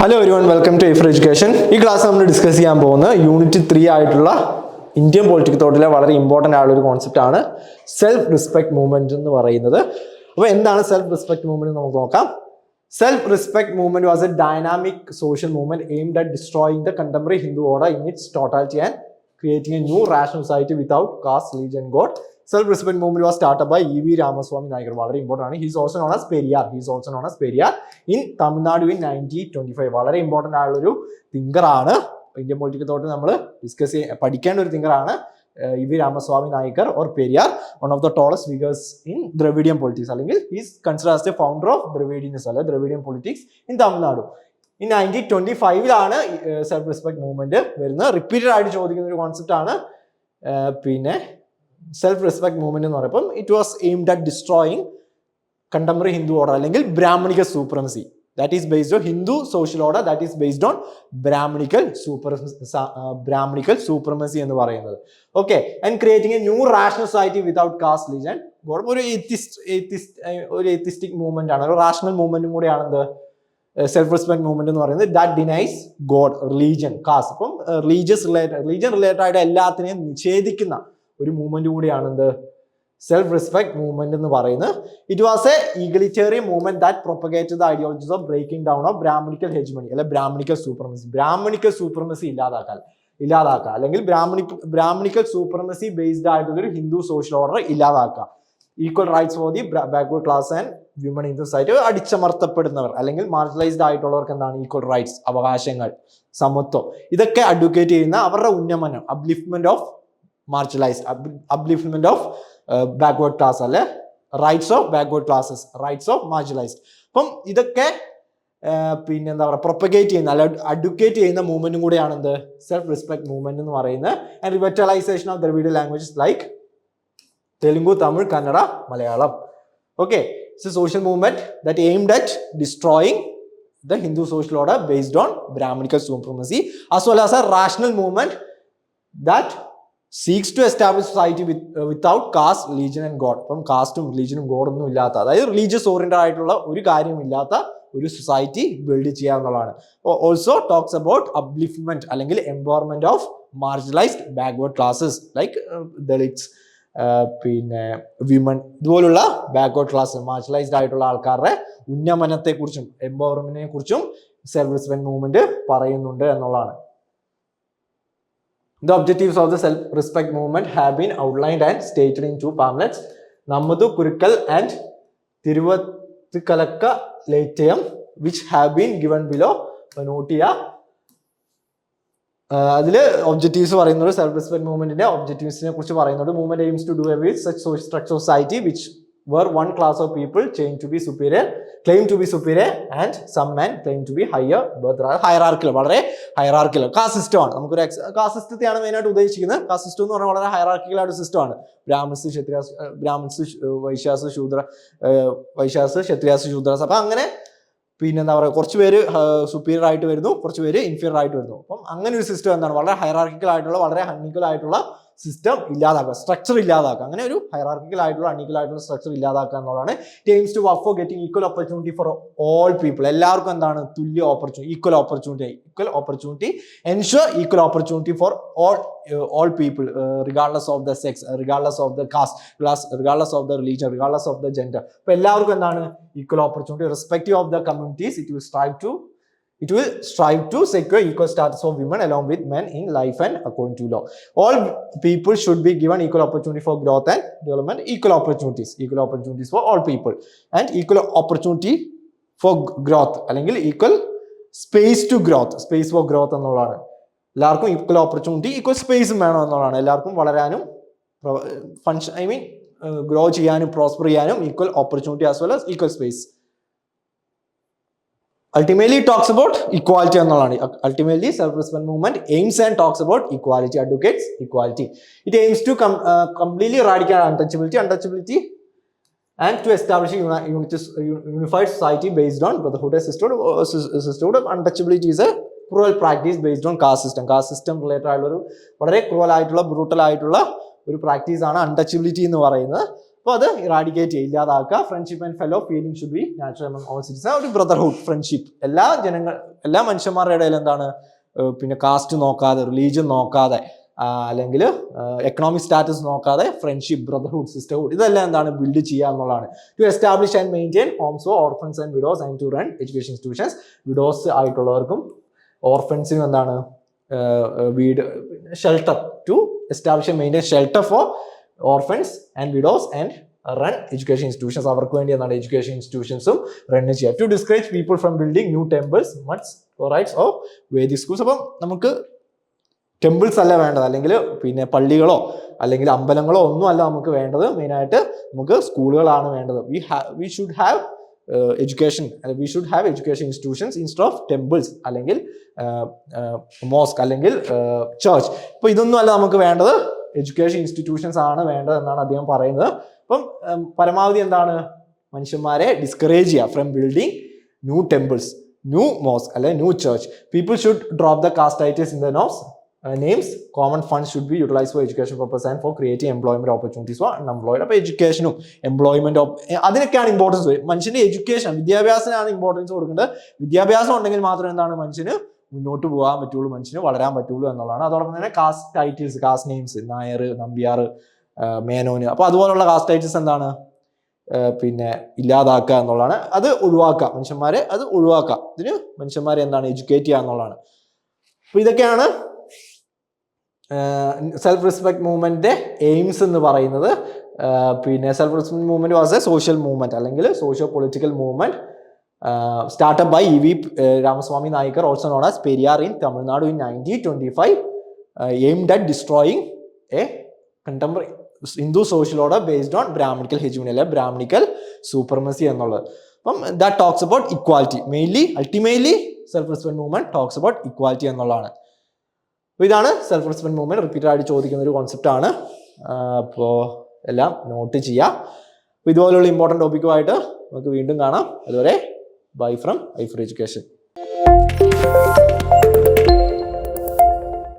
Hello ഒരു one welcome to എഫർ education ഈ ക്ലാസ് നമ്മൾ ഡിസ്കസ് ചെയ്യാൻ പോകുന്ന യൂണിറ്റ് ത്രീ ആയിട്ടുള്ള ഇന്ത്യൻ പൊളിറ്റിക് തോട്ടിലെ വളരെ ഇമ്പോർട്ടന്റ് ആയുള്ള ഒരു കോൺസെപ്റ്റ് ആണ് സെൽഫ് റെസ്പെക്ട് മൂവ്മെന്റ് എന്ന് പറയുന്നത്. അപ്പോൾ എന്താണ് സെൽഫ് റെസ്പെക്ട് മൂവ്മെന്റ് നമുക്ക് നോക്കാം. Self respect movement was a dynamic social movement aimed at destroying the contemporary Hindu order in its totality and creating a new rational society without caste religion caste, religion, respect movement was start by E V Ramaswamy Naicker വളരെ important ആണ്. He's also known as Periyar he's also known as Periyar in Tamil Nadu in nineteen twenty five വളരെ important ആയുള്ളൊരു തിങ്കറാണ് Indian political thought നമ്മൾ discuss ചെയ്യാൻ പഠിക്കേണ്ട ഒരു തിങ്കറാണ് E V Ramaswamy Naicker or Periyar one of the tallest figures in Dravidian politics അല്ലെങ്കിൽ is consider as a founder of Dravidians അല്ലെ Dravidian politics in Tamil Nadu in nineteen twenty ഫൈവിലാണ് self respect movement വരുന്നത്. Repeated ആയിട്ട് ചോദിക്കുന്ന ഒരു concept ആണ് പിന്നെ self respect movement എന്ന് പറയുമ്പോൾ it was aimed at destroying contemporary Hindu order അല്ലെങ്കിൽ Brahmanical supremacy that is based on Hindu social order that is based on Brahmanical super Brahmanical supremacy എന്ന് പറയുന്നത്. Okay and creating a new rational society without caste religion ഒരു ഒരു എത്തിസ്റ്റിക് movement ആണ്. ഒരു rational മൂവ്മെന്റും കൂടിയാണ് എന്ത്? Self respect movement എന്ന് പറയുന്നത്. That denies god religion caste അപ്പം റിലീജിയസ് റിലേറ്റഡ് റിലീജിയൻ റിലേറ്റഡ് ആയിട്ട് എല്ലാത്തിനെയും നിഷേധിക്കുന്ന ഒരു മൂവ്മെന്റ് കൂടിയാണ് എന്ത് സെൽഫ് റെസ്പെക്ട് മൂവ്മെന്റ് എന്ന് പറയുന്നത്. It was a egalitarian movement that propagate the ideologies of breaking down of brahmanical hegemony അല്ലെ ബ്രാഹ്മണിക്കൽ സൂപ്രമസി ബ്രാഹ്മണിക്കൽ സൂപ്രമസി ഇല്ലാതാക്കാൻ ഇല്ലാതാക്കുക. അല്ലെങ്കിൽ ബ്രാഹ്മണി ബ്രാഹ്മണിക്കൽ സൂപ്രമസി ബേസ്ഡ് ആയിട്ടുള്ള ഒരു ഹിന്ദു സോഷ്യൽ ഓർഡർ ഇല്ലാതാക്കുക. Equal rights for the backward class and women in society അടിച്ചമർത്തപ്പെടുന്നവർ. അല്ലെങ്കിൽ marginalised ആയിട്ടുള്ളവർക്ക് എന്താണ്? Equal rights അവകാശങ്ങൾ സമത്വം. ഇതൊക്കെ അഡ്വക്കേറ്റ് ചെയ്യുന്ന അവരുടെ ഉന്നമനം upliftment of marginalised upliftment of backward class അല്ലെ? Rights of backward classes rights of marginalized. അപ്പം ഇതൊക്കെ പിന്നെ എന്താ പറയുക പ്രൊപ്പഗേറ്റ് ചെയ്യുന്ന അല്ല അഡ്വക്കേറ്റ് ചെയ്യുന്ന മൂവ്മെന്റും കൂടെയാണ് എന്ത്? സെൽഫ് റെസ്പെക്ട് മൂവ്മെന്റ് എന്ന് പറയുന്നത്. And revitalisation of Dravid languages like Telugu Tamil Kannada Malayalam okay it's a social movement that aimed at destroying the Hindu social order based on Brahmanical supremacy as well as a rational movement that seeks to establish society with without caste caste, and god. അപ്പം കാസ്റ്റും റിലീജിയനും ഗോഡൊന്നും ഇല്ലാത്ത അതായത് religious oriented ആയിട്ടുള്ള ഒരു കാര്യമില്ലാത്ത ഒരു society build ചെയ്യുക എന്നുള്ളതാണ് also talks about upliftment അല്ലെങ്കിൽ empowerment of marginalised backward classes like Dalits പിന്നെ വിമൺ ഇതുപോലുള്ള ബാക്ക്വേർഡ് ക്ലാസ് മാർജിനലൈസ്ഡ് ആയിട്ടുള്ള ആൾക്കാരുടെ ഉന്നമനത്തെക്കുറിച്ചും എംപവർമെന്റിനെ കുറിച്ചും സെൽഫ് റെസ്പെക്ട് മൂവ്മെന്റ് പറയുന്നുണ്ട് എന്നുള്ളതാണ് The objectives of the self-respect movement have been outlined and stated in two pamphlets, Namudu Kurikal and Tiruvathikalakka Latayam, which have been given below. Note ചെയ്യുക അതിൽ objectives പറയുന്നത് self respect മൂവ്മെന്റിന്റെ ഒബ്ജക്റ്റീവ്സിനെ കുറിച്ച് പറയുന്നത് movement aims to do a such structure society which where one class of people claim to be superior claim to be superior and some men claim to be higher birth ഹയറാർക്കിൽ വളരെ ഹയറാർക്കിൽ caste system ആണ്. നമുക്കൊരു cast സിസ്റ്റത്തെയാണ് മെയിനായിട്ട് ഉദ്ദേശിക്കുന്നത്. Caste system എന്ന് പറഞ്ഞാൽ വളരെ ഹയറാർക്കിക്കൽ ആയിട്ട് സിസ്റ്റമാണ് ബ്രാഹ്മിൻസ് ക്ഷത്രിയാസ് ബ്രാഹ്മിൻസ് വൈശ്യാസ് ശൂദ്ര വൈശ്യാസ് ക്ഷത്രിയാസ് ശൂദ്രാസ്. അപ്പം അങ്ങനെ പിന്നെ എന്താ പറയുക കുറച്ച് പേര് സുപ്പീരിയർ ആയിട്ട് വരുന്നു കുറച്ച് പേര് ഇൻഫീരിയർ ആയിട്ട് വരുന്നു. അപ്പം അങ്ങനെ ഒരു സിസ്റ്റം എന്താണ്? വളരെ ഹൈറാർക്കിക്കൽ ആയിട്ടുള്ള വളരെ ഹണ്ണിക്കൽ ആയിട്ടുള്ള സിസ്റ്റം ഇല്ലാതാക്കുക സ്ട്രക്ചർ ഇല്ലാതാക്കുക. അങ്ങനെ ഒരു ഹൈറാർക്കിക്കൽ ആയിട്ടുള്ള അൺഈക്വൽ ആയിട്ടുള്ള സ്ട്രക്ചർ ഇല്ലാതാക്കുക എന്നുള്ളതാണ്. Terms to work for getting equal opportunity for all people എല്ലാവർക്കും എന്താണ്? തുല്യ opportunity equal opportunity equal opportunity ensure equal opportunity for all all people regardless of the sex regardless of the caste class regardless of the religion regardless of the gender അപ്പോൾ എല്ലാവർക്കും എന്താണ്? Equal opportunity respective of the communities it will strive to it will strive to secure equal status of women along with men in life and according to law. All people should be given equal opportunity for growth and development, equal opportunities, equal opportunities for all people, and equal opportunity for growth അല്ലെങ്കിൽ equal space to growth space for growth എന്നുള്ളതാണ് എല്ലാവർക്കും equal opportunity equal സ്പേസും വേണം എന്നുള്ളതാണ് എല്ലാവർക്കും വളരാനും function I mean grow ചെയ്യാനും prosper ചെയ്യാനും equal opportunity as well as equal space movement aims and talks about equality advocates equality it aims to com- uh, completely eradicate untouchability untouchability and to establish a uni- unit- unified society based on brotherhood and sisterhood uh, sis- sisterhood of untouchability is a cruel practice based on caste system caste system related ആയിട്ടുള്ള ഒരു വളരെ cruel ആയിട്ടുള്ള brutal ആയിട്ടുള്ള ഒരു practice ആണ് untouchability എന്ന് പറയുന്നത് അപ്പോൾ അത് ഇറാഡിക്കേറ്റ് ചെയ്യുക ഇല്ലാതാക്കുക friendship and fellow feeling should be natural all citizen ഒരു ബ്രദർഹുഡ് ഫ്രണ്ട്ഷിപ്പ് എല്ലാ ജനങ്ങൾ എല്ലാ മനുഷ്യന്മാരുടെ ഇടയിൽ എന്താണ്? പിന്നെ കാസ്റ്റ് നോക്കാതെ റിലീജിയൻ നോക്കാതെ അല്ലെങ്കിൽ എക്കണോമിക് സ്റ്റാറ്റസ് നോക്കാതെ ഫ്രണ്ട്ഷിപ്പ് ബ്രദർഹുഡ് സിസ്റ്റർഹുഡ് ഇതെല്ലാം എന്താണ്? ബിൽഡ് ചെയ്യുക എന്നുള്ളതാണ്. To establish and maintain homes orphans and widows and to run education institutions widows ആയിട്ടുള്ളവർക്കും ഓർഫൻസിനും എന്താണ്? വീട് shelter to establish and maintain shelter for orphans and widows and run education institutions അവർക്ക് വേണ്ടി എന്നാണ് എഡ്യൂക്കേഷൻ ഇൻസ്റ്റിറ്റ്യൂഷൻസും റൺ ചെയ്യുക. To discourage people from building new temples mutts rites of Vedic schools അപ്പം നമുക്ക് ടെമ്പിൾസ് അല്ല വേണ്ടത്. അല്ലെങ്കിൽ പിന്നെ പള്ളികളോ അല്ലെങ്കിൽ അമ്പലങ്ങളോ ഒന്നും അല്ല നമുക്ക് വേണ്ടത്. മെയിനായിട്ട് നമുക്ക് സ്കൂളുകളാണ് വേണ്ടത്. We have we should have education we should have education institutions instead of temples അല്ലെങ്കിൽ മോസ്ക് അല്ലെങ്കിൽ ചർച്ച് ഇപ്പോൾ ഇതൊന്നും അല്ല നമുക്ക് വേണ്ടത്. എഡ്യൂക്കേഷൻ ഇൻസ്റ്റിറ്റ്യൂഷൻസ് ആണ് വേണ്ടത് എന്നാണ് അദ്ദേഹം പറയുന്നത്. അപ്പം പരമാവധി എന്താണ്? മനുഷ്യന്മാരെ ഡിസ്കറേജ് ചെയ്യുക from building new temples new mosque അല്ലെ new church people should drop the caste ഐറ്റേഴ്സ് in the nose names common fund should be utilise for education purpose and for creative employment opportunities for unemployed അപ്പോൾ എഡ്യൂക്കേഷനും employment അതിനൊക്കെയാണ് importance മനുഷ്യന്റെ education വിദ്യാഭ്യാസത്തിനാണ് importance കൊടുക്കേണ്ടത്. വിദ്യാഭ്യാസം ഉണ്ടെങ്കിൽ മാത്രം എന്താണ് മനുഷ്യന് മുന്നോട്ട് പോകാൻ പറ്റുള്ളൂ മനുഷ്യന് വളരാൻ പറ്റുള്ളൂ എന്നുള്ളതാണ്. അതോടൊപ്പം തന്നെ caste titles caste names Nair Nambiar മേനോന് അപ്പോൾ അതുപോലുള്ള കാസ്റ്റ് ടൈറ്റിൽസ് എന്താണ്? പിന്നെ ഇല്ലാതാക്കുക എന്നുള്ളതാണ്. അത് ഒഴിവാക്കുക. മനുഷ്യന്മാരെ അത് ഒഴിവാക്കുക. ഇതിന് മനുഷ്യന്മാരെ എന്താണ്? എഡ്യൂക്കേറ്റ് ചെയ്യുക എന്നുള്ളതാണ്. അപ്പോൾ ഇതൊക്കെയാണ് സെൽഫ് റെസ്പെക്ട് മൂവ്മെന്റിന്റെ എയിംസ് എന്ന് പറയുന്നത്. പിന്നെ self respect movement was a social movement അല്ലെങ്കിൽ socio political movement startup by E V Ramaswamy Naicker also known as Periyar in Tamil Nadu in nineteen twenty five aimed at destroying a contemporary Hindu social order based on Brahmanical hegemony അല്ലെ Brahmanical supremacy എന്നുള്ളത്. അപ്പം that talks about equality mainly ultimately self respect movement talks about equality എന്നുള്ളതാണ്. അപ്പോൾ ഇതാണ് self respect movement repeated ആയിട്ട് ചോദിക്കുന്ന ഒരു concept ആണ്. അപ്പോൾ എല്ലാം നോട്ട് ചെയ്യാം. അപ്പോൾ ഇതുപോലുള്ള ഇമ്പോർട്ടന്റ് ടോപ്പിക്കുമായിട്ട് നമുക്ക് വീണ്ടും കാണാം. അതുവരെ bye from I four education